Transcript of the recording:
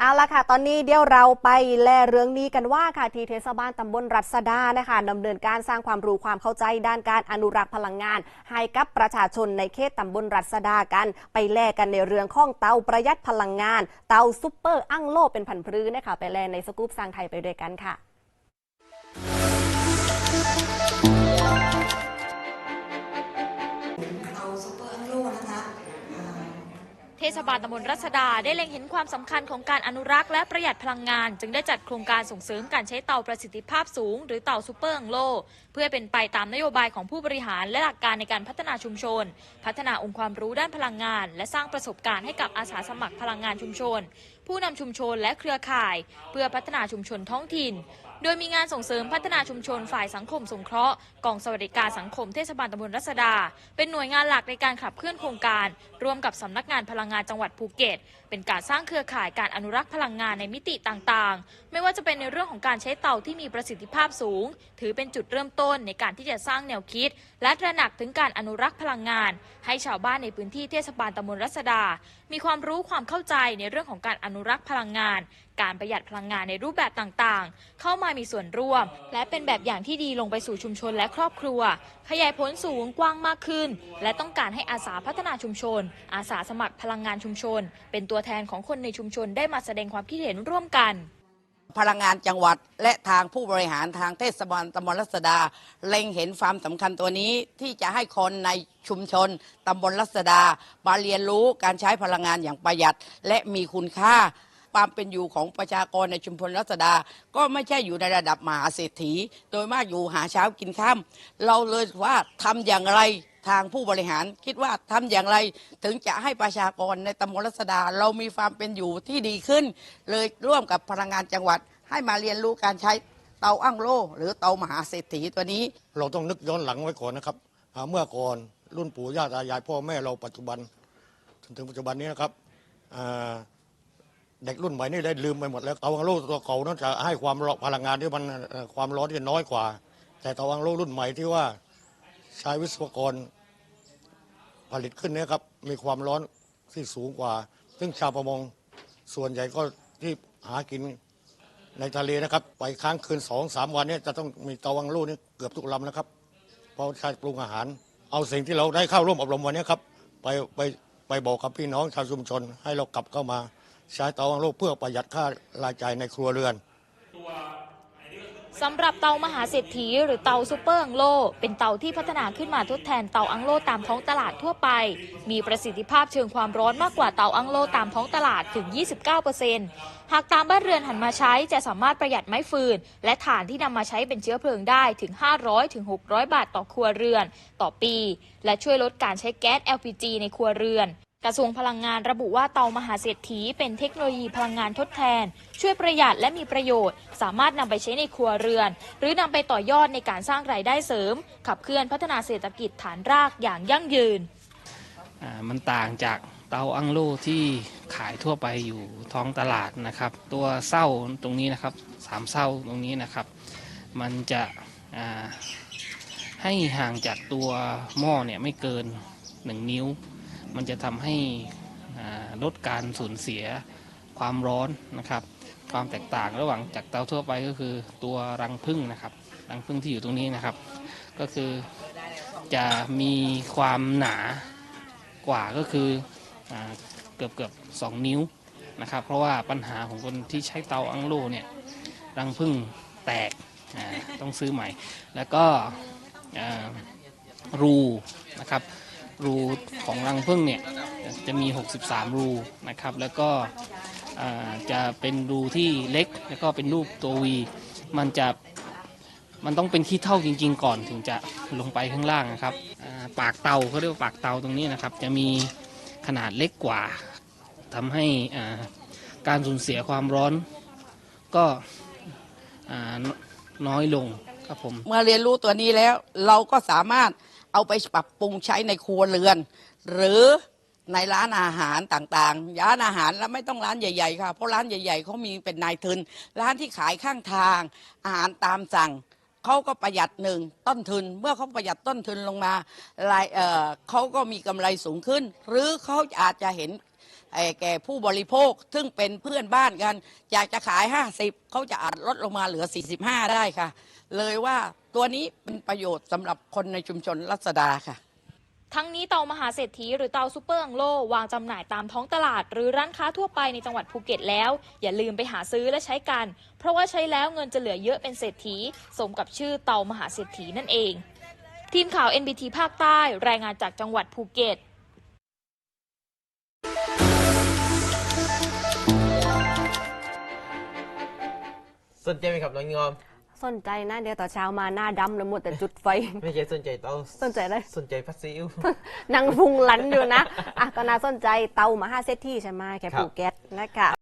เอาละค่ะ ตอนนี้เดี๋ยวเราไปแลเรื่องนี้กันว่าค่ะทีเทศบาลตำบลรัศดานะคะดำเนินการสร้างความรู้ความเข้าใจด้านการอนุรักษ์พลังงาน ให้กับประชาชนในเขตตำบลรัศดากัน ไปแลกันในเรื่องของเตาประหยัดพลังงาน เตาซุปเปอร์อั้งโลเป็นพันธุ์พืชนะคะไปแลในสกู๊ปสร้างไทยไปด้วยกันค่ะ ศบาลตำบลรัศดาได้เล็งเห็นความสำคัญของการอนุรักษ์และประหยัดพลังงาน จึงได้จัดโครงการส่งเสริมการใช้เตาประสิทธิภาพสูง หรือเตาซูเปอร์อังโล เพื่อเป็นไปตามนโยบายของผู้บริหารและหลักการในการพัฒนาชุมชน พัฒนาองค์ความรู้ด้านพลังงาน และสร้างประสบการณ์ให้กับอาสาสมัครพลังงานชุมชน ผู้นำชุมชนและเครือข่าย เพื่อพัฒนาชุมชนท้องถิ่น โดยมีงานส่งเสริมพัฒนาชุมชนฝ่ายสังคมสงเคราะห์กองสวัสดิการสังคมเทศบาลตำบลรัศดา เป็นหน่วยงานหลักในการขับเคลื่อนโครงการ ร่วมกับสำนักงานพลังงานจังหวัดภูเก็ต เป็นการสร้างเครือข่ายการอนุรักษ์พลังงานในมิติต่างๆ ไม่ว่าจะเป็นในเรื่องของการใช้เตาที่มีประสิทธิภาพสูง ถือเป็นจุดเริ่มต้นในการที่จะสร้างแนวคิด และตระหนักถึงการอนุรักษ์พลังงาน ให้ชาวบ้านในพื้นที่เทศบาลตำบลรัศดา มีความรู้ความเข้าใจในเรื่องของการอนุรักษ์พลังงาน การประหยัดพลังงานในรูปแบบต่างๆ เข้ามามีส่วนร่วม และเป็นแบบอย่างที่ดีลงไปสู่ชุมชนและครอบครัว ขยายผลสูงกว้างมากขึ้น และต้องการให้อาสาพัฒนาชุมชน อาสาสมัครพลังงานชุมชน เป็นตัวแทนของคนในชุมชนได้มาแสดงความคิดเห็นร่วมกัน พลังงานจังหวัดและทางผู้บริหารทางเทศบาลตำบลรัศดาเล็งเห็นความสำคัญตัวนี้ที่จะให้คนในชุมชนตำบลรัศดามาเรียนรู้การใช้พลังงานอย่างประหยัด และมีคุณค่าความเป็นอยู่ของประชากรในชุมชนรัศดา ก็ไม่ใช่อยู่ในระดับมหาเศรษฐี โดยมากอยู่หาเช้ากินข้ามเราเลยว่าทำอย่างไร ทางผู้บริหารคิดว่าทำอย่างไรถึงจะให้ประชากรในตำบลรัศดา เรามีความเป็นอยู่ที่ดีขึ้น เลยร่วมกับพลังงานจังหวัด ให้มาเรียนรู้การใช้เตาอั้งโลหรือเตามหาเศรษฐีตัวนี้ เราต้องนึกย้อนหลังไว้ก่อนนะครับเมื่อก่อนรุ่นปู่ย่าตายายพ่อแม่เราปัจจุบันจนถึงปัจจุบันนี้นะครับเด็กรุ่นใหม่นี่ได้ลืมไปหมดแล้วเตาอังโลตัวเก่านั้นจะให้ความร้อนพลังงานที่มันความร้อนที่น้อยกว่า แต่เตาอังโลรุ่นใหม่ที่ว่าใช้วิศวกร ผลิตขึ้นเนี่ยครับมีความร้อนที่สูงกว่า ซึ่งชาวประมงส่วนใหญ่ก็ที่หากินในทะเลนะครับ ไปค้างคืนสองสามวันเนี่ยจะต้องมีตาวังลูกนี่เกือบทุกลำนะครับ เพราะใช้ปรุงอาหาร เอาสิ่งที่เราได้เข้าร่วมอบรมวันนี้ครับไปไปไปบอกกับพี่น้องชาวชุมชน ให้เรากลับเข้ามาใช้ตาวังลูกเพื่อประหยัดค่ารายจ่ายในครัวเรือน สำหรับเตามหาเศรษฐีหรือเตาซูเปอร์อังโล เป็นเตาที่พัฒนาขึ้นมาทดแทนเตาอังโลตามท้องตลาดทั่วไป มีประสิทธิภาพเชิงความร้อนมากกว่าเตาอังโลตามท้องตลาดถึง 29%หากตามบ้านเรือนหันมาใช้จะสามารถประหยัดไม้ฟืน และถ่านที่นำมาใช้เป็นเชื้อเพลิงได้ถึง 500ถึง600 บาทต่อครัวเรือน ต่อปี และช่วยลดการใช้แก๊ส LPG ในครัวเรือน กระทรวงพลังงานระบุว่าเตามหาเศรษฐีเป็นเทคโนโลยีพลังงานทดแทน ช่วยประหยัดและมีประโยชน์ สามารถนำไปใช้ในครัวเรือน หรือนำไปต่อยอดในการสร้างรายได้เสริม ขับเคลื่อนพัฒนาเศรษฐกิจฐานรากอย่างยั่งยืน มันต่างจากเตาอั้งโล่ที่ขายทั่วไปอยู่ท้องตลาดนะครับ ตัวเส้าตรงนี้นะครับสามเส้าตรงนี้นะครับ มันจะให้ห่างจากตัวหม้อเนี่ยไม่เกิน 1 นิ้ว มันจะทำให้ลดการสูญเสียความร้อนนะครับ ความแตกต่างระหว่างจากเตาทั่วไปก็คือตัวรังผึ้งนะครับ รังผึ้งที่อยู่ตรงนี้นะครับ ก็คือจะมีความหนากว่าก็คือเกือบเกือบสองนิ้วนะครับ เพราะว่าปัญหาของคนที่ใช้เตาอังโลเนี่ยรังผึ้งแตกต้องซื้อใหม่ แล้วก็รูนะครับ รูของรังผึ้งเนี่ยจะมี 63 รูนะครับ แล้วก็จะเป็นรูที่เล็กแล้วก็เป็นรูปตัววีมันจะมันต้องเป็นขี้เท่าจริง ๆ ก่อนถึงจะลงไปข้างล่างนะครับปากเตาเขาเรียกว่าปากเตาตรงนี้นะครับ จะมีขนาดเล็กกว่าทำให้การสูญเสียความร้อนก็น้อยลงครับผม เมื่อเรียนรู้ตัวนี้แล้วเราก็สามารถ เอาไปปรับปรุงใช้ในครัวเรือน หรือในร้านอาหารต่างๆ ร้านอาหารแล้วไม่ต้องร้านใหญ่ๆค่ะ เพราะร้านใหญ่ๆเขามีเป็นนายทุน ร้านที่ขายข้างทาง อาหารตามสั่งเขาก็ประหยัดหนึ่งต้นทุน เมื่อเขาประหยัดต้นทุนลงมารายเเขาก็มีกำไรสูงขึ้น หรือเขาอาจจะเห็น แก่ผู้บริโภคซึ่งเป็นเพื่อนบ้านกัน อยากจะขาย 50 เขาจะอาจลดลงมาเหลือ 45 ได้ค่ะ เลยว่าตัวนี้เป็นประโยชน์สำหรับคนในชุมชนรัศดาค่ะทั้งนี้เตามหาเศรษฐีหรือเตาซูเปอร์อังโลวางจำหน่ายตามท้องตลาด หรือร้านค้าทั่วไปในจังหวัดภูเก็ตแล้ว อย่าลืมไปหาซื้อและใช้กัน เพราะว่าใช้แล้วเงินจะเหลือเยอะเป็นเศรษฐี สมกับชื่อเตามหาเศรษฐีนั่นเอง ทีมข่าว NBT ภาคใต้ รายงานจากจังหวัดภูเก็ต สนใจไหมครับน้องงอม สนใจนะเดี๋ยวต่อเช้ามาหน้าดำแล้วหมดแต่จุดไฟ ไม่ใช่สนใจเต้าสนใจอะไร สนใจพัดซีอิ๊วนั่งพุงหลันอยู่นะ อะก็น่าสนใจเตามหาเศรษฐีใช่ไหมแกครับภูเก็ตนะคะ